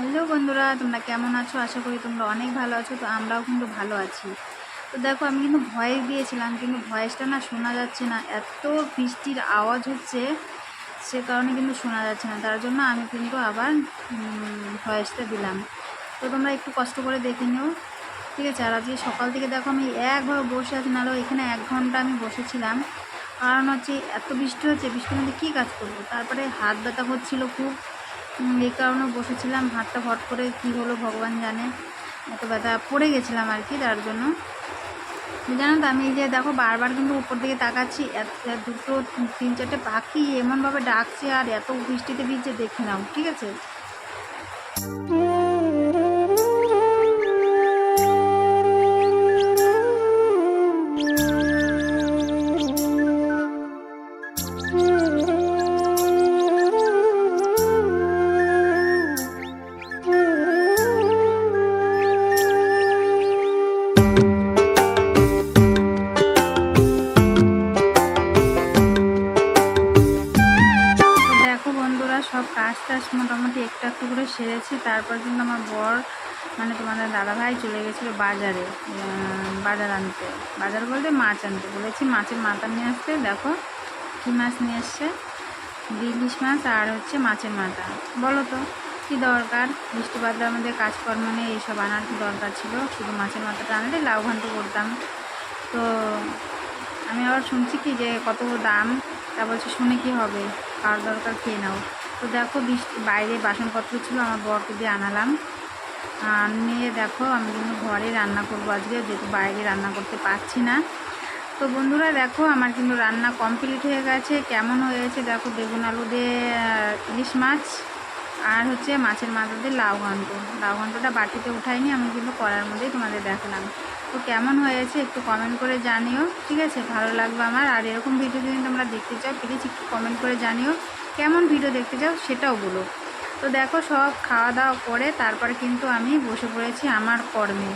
Hello বন্ধুরা, তোমরা কেমন আছো? আশা করি তোমরা অনেক ভালো আছো, তো আমরাও কিন্তু ভালো আছি। তো দেখো, আমি কিন্তু ভয়েস দিয়েছিলাম কিন্তু ভয়েসটা না শোনা যাচ্ছে না। এত বৃষ্টির আওয়াজ হচ্ছে, সে কারণে কিন্তু শোনা যাচ্ছে না। তার জন্য আমি কিন্তু আবার ভয়েসটা দিলাম। তো তোমরা একটু কষ্ট করে দেখে নিও, ঠিক আছে? আর আজকে সকাল থেকে দেখো, আমি একভাবে বসে আছি নাহলেও এখানে এক ঘণ্টা আমি বসেছিলাম। কারণ হচ্ছে, এত বৃষ্টি হচ্ছে, বৃষ্টির মধ্যে কী কাজ করব? তারপরে হাত ব্যথা করছিল খুব। এই কারণে বসেছিলাম, হাতটা ফট করে কি হলো ভগবান জানে। এত ব্যথা, পড়ে গেছিলাম আর কি তার জন্য। জানো তো, আমি এই যে দেখো বারবার কিন্তু উপর দিকে তাকাচ্ছি দুটো তিন চারটে পাখি এমনভাবে ডাকছে আর এত বৃষ্টিতে ভিজছে, দেখে নাও, ঠিক আছে? কাজ টাজ মোটামুটি একটু একটু করে সেরেছি। তারপর কিন্তু আমার বর মানে তোমাদের দাদাভাই চলে গেছিল বাজারে বাজার আনতে। বাজার বলতে মাছ আনতে। বলেছি মাছের মাথা নিয়ে আসতে, দেখো কী মাছ নিয়ে এসছে। ইলিশ মাছ আর হচ্ছে মাছের মাথা। বলো তো, কী দরকার? বৃষ্টি বাদলার মধ্যে কাজকর্ম নেই, এইসব আনার কি দরকার ছিল? শুধু মাছের মাথাটা আনলে লাউ ঘন্ট করতাম। তো আমি আবার শুনছি কি যে কত দাম? তা বলছে, শুনে কি হবে? খাওয়ার দরকার খেয়ে নাও। তো দেখো বাইরে বাসনপত্র ছিল, আমার বরকে দিয়ে আনালাম। নিয়ে দেখো, আমি কিন্তু ঘরে রান্না করব আজকে, যেহেতু বাইরে রান্না করতে পারছি না। তো বন্ধুরা, দেখো, আমার কিন্তু রান্না কমপ্লিট হয়ে গেছে। কেমন হয়েছে? দেখো, বেগুন আলু দিয়ে ইলিশ মাছ আর হচ্ছে মাছের মাথা দিয়ে লাউ ঘন্ট। লাউ ঘন্টটা বাটিতে উঠাইনি, আমি কিন্তু করার মধ্যেই তোমাদের দেখালাম। তো কেমন হয়েছে একটু কমেন্ট করে জানিও, ঠিক আছে? ভালো লাগবে আমার। আর এরকম ভিডিও যদি দেখতে চাও প্লিজ একটু কমেন্ট করে জানিও, কেমন ভিডিও দেখতে চাও সেটাও বলো। তো দেখো, সব খাওয়া দাওয়া করে তারপরে কিন্তু আমি বসে পড়েছি আমার কর্মে,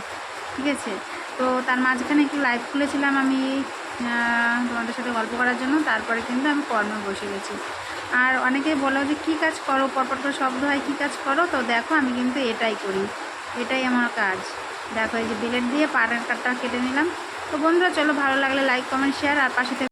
ঠিক আছে? তো তার মাঝখানে একটু লাইভ খুলেছিলাম আমি তোমাদের সাথে গল্প করার জন্য, তারপরে কিন্তু আমি কর্মে বসে গেছি। আর অনেকেই বলো যে, কী কাজ করো? পরপর করে শব্দ হয়, কী কাজ করো? তো দেখো, আমি কিন্তু এটাই করি, এটাই আমার কাজ। দেখো, এই যে বিলেট দিয়ে পাড়ের কাটটা কেটে নিলাম। তো বন্ধুরা, চলো, ভালো লাগলে লাইক কমেন্ট শেয়ার আর পাশে